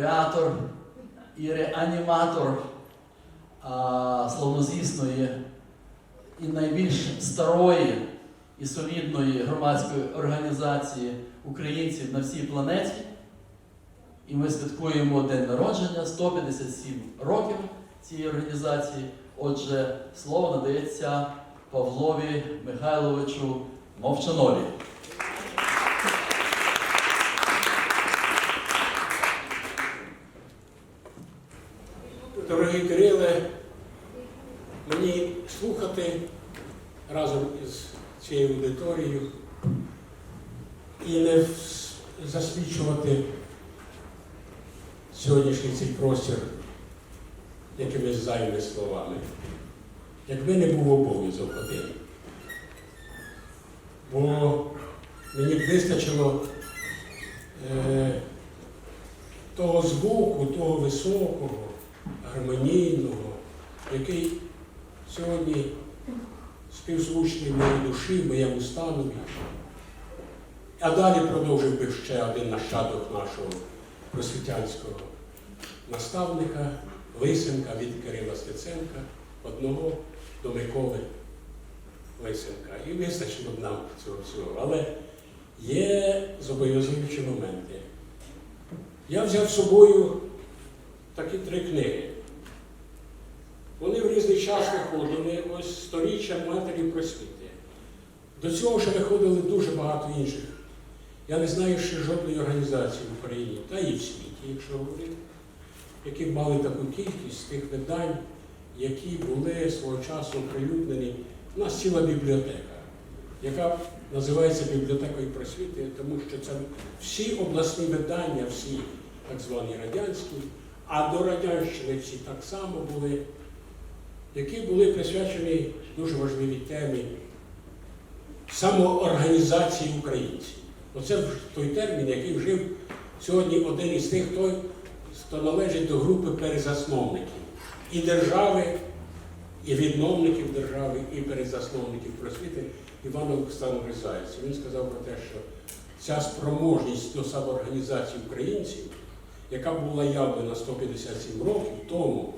креатор і реаніматор а, славнозвісної і найбільш старої і солідної громадської організації українців на всій планеті. І ми святкуємо день народження 157 років цієї організації. Отже, слово надається Павлові Михайловичу Мовчанові. Цією аудиторією і не засвідчувати сьогоднішній цей простір якимись зайвими словами. Якби не був обов'язок один. Бо мені б вистачило е, того звуку, того високого, гармонійного, який сьогодні співзвучний моїй душі, моєму станові. А далі продовжив би ще один нащадок нашого просвітянського наставника, Лисенка від Кирила Стеценка, одного до Миколи Лисенка. І вистачило б нам цього всього. Але є зобов'язуючі моменти. Я взяв з собою такі три книги. Вони в різний час виходили, ось сторіччя матері просвіти. До цього ще виходили дуже багато інших. Я не знаю ще жодної організації в Україні, та і в світі, якщо говорити, які мали таку кількість тих видань, які були свого часу оприлюднені. У нас ціла бібліотека, яка називається бібліотекою просвіти, тому що це всі обласні видання, всі так звані радянські, а до радянщини всі так само були, які були присвячені дуже важливій темі самоорганізації українців. Оце той термін, який вжив сьогодні один із тих, хто, належить до групи перезасновників і держави, і відновників держави, і перезасновників просвіти Іван Олександр Ризаєць. Він сказав про те, що ця спроможність до самоорганізації українців, яка була явлена 157 років тому,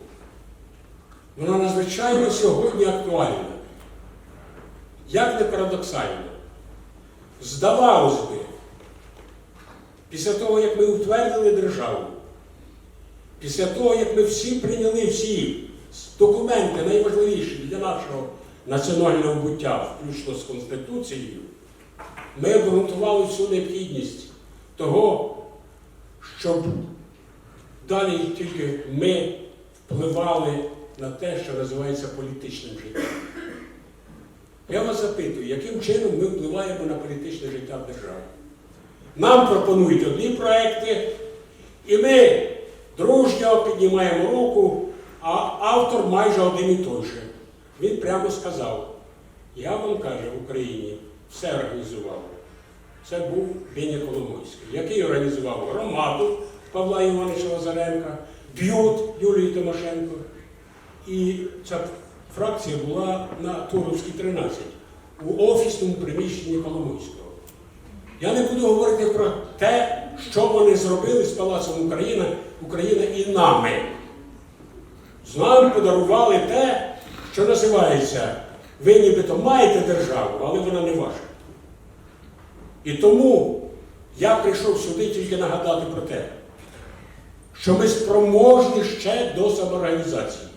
вона надзвичайно сьогодні актуальна. Як не парадоксально, здавалось би, після того, як ми утвердили державу, після того, як ми всі прийняли всі документи найважливіші для нашого національного буття, включно з Конституцією, ми обґрунтували всю необхідність того, щоб далі тільки ми впливали на те, що називається політичним життям. Я вас запитую, яким чином ми впливаємо на політичне життя в державі? Нам пропонують одні проекти, і ми дружньо піднімаємо руку, а автор майже один і той же. Він прямо сказав, я вам каже, в Україні все організував. Це був Беня Коломойський, який організував громаду Павла Івановича Лазаренка, б'ют Юлії Тимошенко. І ця фракція була на Туровській 13 у офісному приміщенні Коломойського. Я не буду говорити про те, що вони зробили з Палацом Україна, Україна і нами. З нами подарували те, що називається, ви нібито маєте державу, але вона не ваша. І тому я прийшов сюди тільки нагадати про те, що ми спроможні ще до самоорганізації.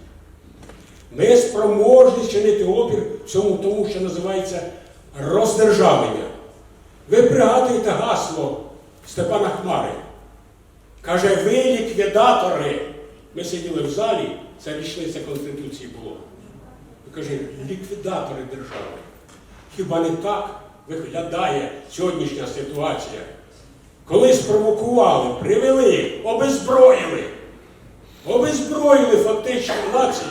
Ми спроможні чинити опір цьому тому, що називається роздержавлення. Ви пригадуєте гасло Степана Хмари. Каже, ви ліквідатори. Ми сиділи в залі, це річниця Конституції. Він каже, ліквідатори держави. Хіба не так виглядає сьогоднішня ситуація? Коли спровокували, привели, обезброїли, обезброїли фактично націю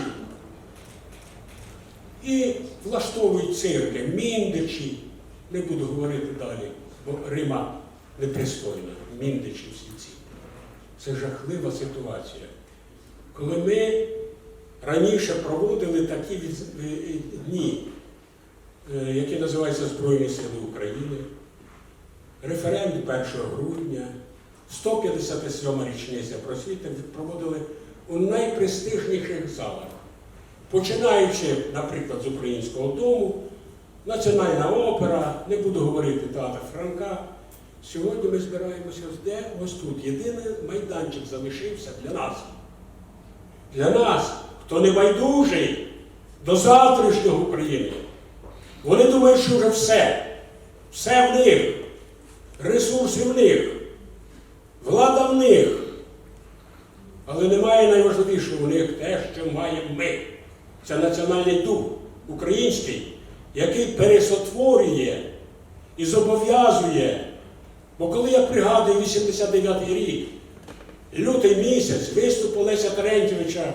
і влаштовують цирки, міндичі. Не буду говорити далі, бо Рима непристойна, міндичі всі ці. Це жахлива ситуація. Коли ми раніше проводили такі е, дні, е, які називаються Збройні Сили України, референдум 1 грудня, 157 річниця просвіти проводили у найпрестижніших залах. Починаючи, наприклад, з українського дому, Національна опера, не буду говорити театр Франка. Сьогодні ми збираємося ось де ось тут. Єдиний майданчик залишився для нас. Для нас, хто не байдужий до завтрашнього України. Вони думають, що вже все. Все в них. Ресурси в них. Влада в них. Але немає найважливішого у них те, що маємо ми. Це національний дух український, який пересотворює і зобов'язує. Бо коли я пригадую 89-й рік, лютий місяць, виступ Олеся Терентьєвича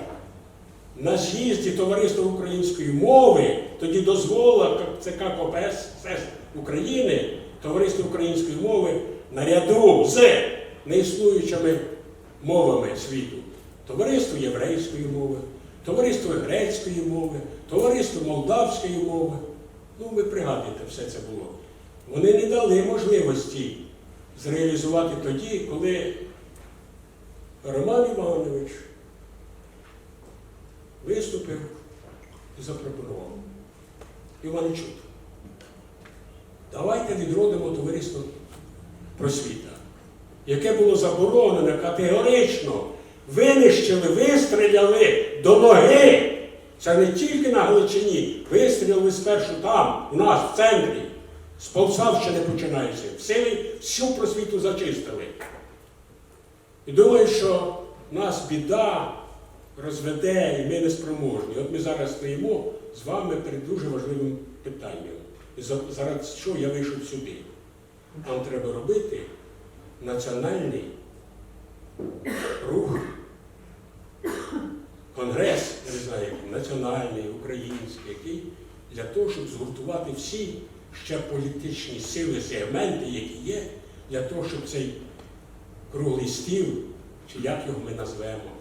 на з'їзді Товариства української мови, тоді дозволила ЦК КПС СЕС України, Товариство української мови наряду з неіснуючими мовами світу. Товариство єврейської мови, товариство грецької мови, товариство молдавської мови. Ну, ви пригадуєте, все це було. Вони не дали можливості зреалізувати тоді, коли Роман Іванович виступив і запропонував. Іванчук, давайте відродимо товариство просвіта, яке було заборонено категорично, винищили, вистріляли до ноги. Це не тільки на Галичині, вистріляли спершу там, у нас, в центрі. З Полсавщини починається. Всі, всю просвіту зачистили. І думаю, що нас біда розведе, і ми не спроможні. От ми зараз стоїмо з вами перед дуже важливим питанням. І зараз що я вийшов сюди? Нам треба робити національний рух, конгрес, я не знаю, національний, український, який для того, щоб згуртувати всі ще політичні сили, сегменти, які є, для того, щоб цей круглий стіл, чи як його ми назвемо,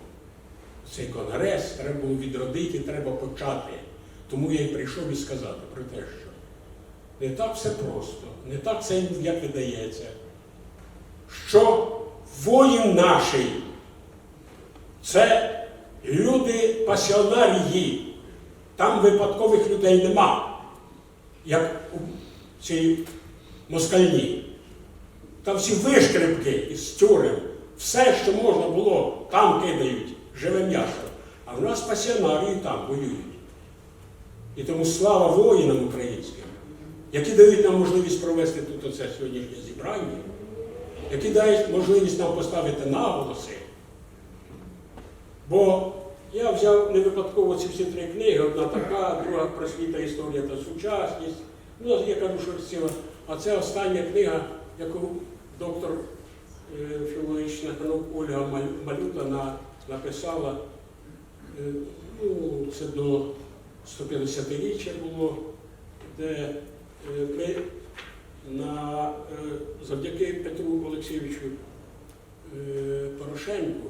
цей конгрес треба було відродити, треба почати. Тому я й прийшов і сказати про те, що не так все просто, не так все як видається, що воїн наший це люди пасіонарії, там випадкових людей нема, як у цій москальні. Там всі вишкрипки із тюрем, все, що можна було, там кидають живе м'ясо. А в нас пасіонарії там воюють. І тому слава воїнам українським, які дають нам можливість провести тут оце сьогоднішнє зібрання, які дають можливість нам поставити наголоси. Бо я взяв не випадково ці всі три книги, одна така, друга просвіта історія та сучасність. Ну, я кажу, що ціла. А це остання книга, яку доктор е, філологічних наук Ольга Малюта на- написала. Е, Ну, це до 150-річчя було, де е, ми на, завдяки Петру Олексійовичу Порошенку,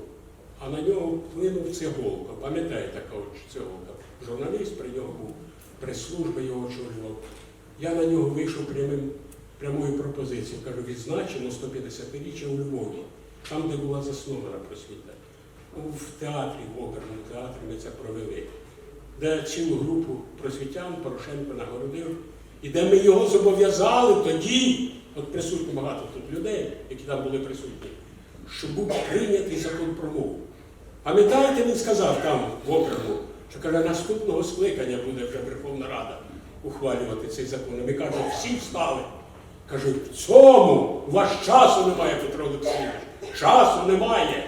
а на нього вплинув Циголка. Пам'ятаєте, така от Циголка? Журналіст, при нього був прес-служба його очолював. Я на нього вийшов прямим, прямою пропозицією. Кажу, відзначимо 150-річчя у Львові, там, де була заснована просвіта. В театрі, в оперному театрі ми це провели, де цілу групу просвітян Порошенко нагородив, і де ми його зобов'язали тоді, от присутні багато тут людей, які там були присутні, що був прийнятий закон про мову. Пам'ятаєте, він сказав там в округу, що каже, наступного скликання буде вже Верховна Рада ухвалювати цей закон. Ми кажемо, всі встали. Кажуть, в цьому у вас часу немає, Петро Олексійович. Часу немає.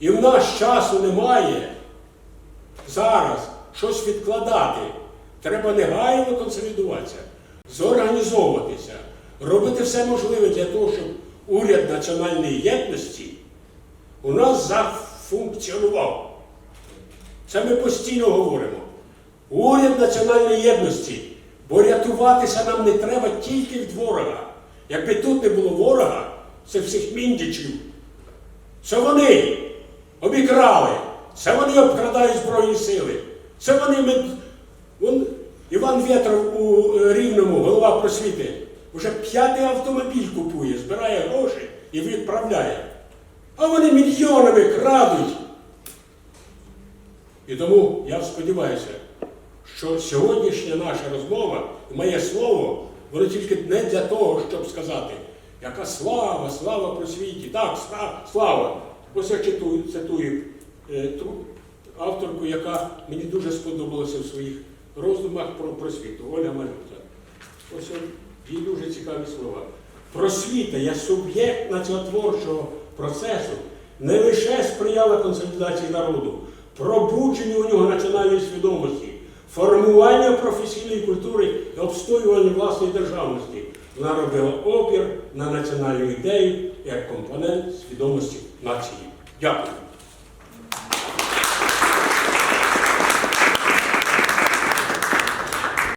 І в нас часу немає зараз щось відкладати. Треба негайно консолідуватися, зорганізовуватися, робити все можливе для того, щоб уряд національної єдності у нас зафункціонував. Це ми постійно говоримо. Уряд національної єдності, бо рятуватися нам не треба тільки від ворога. Якби тут не було ворога, це всіх міндічів. Це вони обікрали, це вони обкрадають Збройні сили. Це вони ми. Вон, Іван Вєтров у е, Рівному, голова просвіти, вже п'ятий автомобіль купує, збирає гроші і відправляє. А вони мільйонами крадуть. І тому я сподіваюся, що сьогоднішня наша розмова моє слово, воно тільки не для того, щоб сказати, яка слава, слава просвіті. Так, слава. Ось я читую, цитую е, ту авторку, яка мені дуже сподобалася в своїх роздумах про просвіту. Оля Малюта. Ось от її дуже цікаві слова. Просвіта як суб'єкт націотворчого процесу не лише сприяла консолідації народу, пробудженню у нього національної свідомості, формуванню професійної культури і обстоюванню власної державності. Вона робила опір на національну ідею як компонент свідомості нації. Дякую.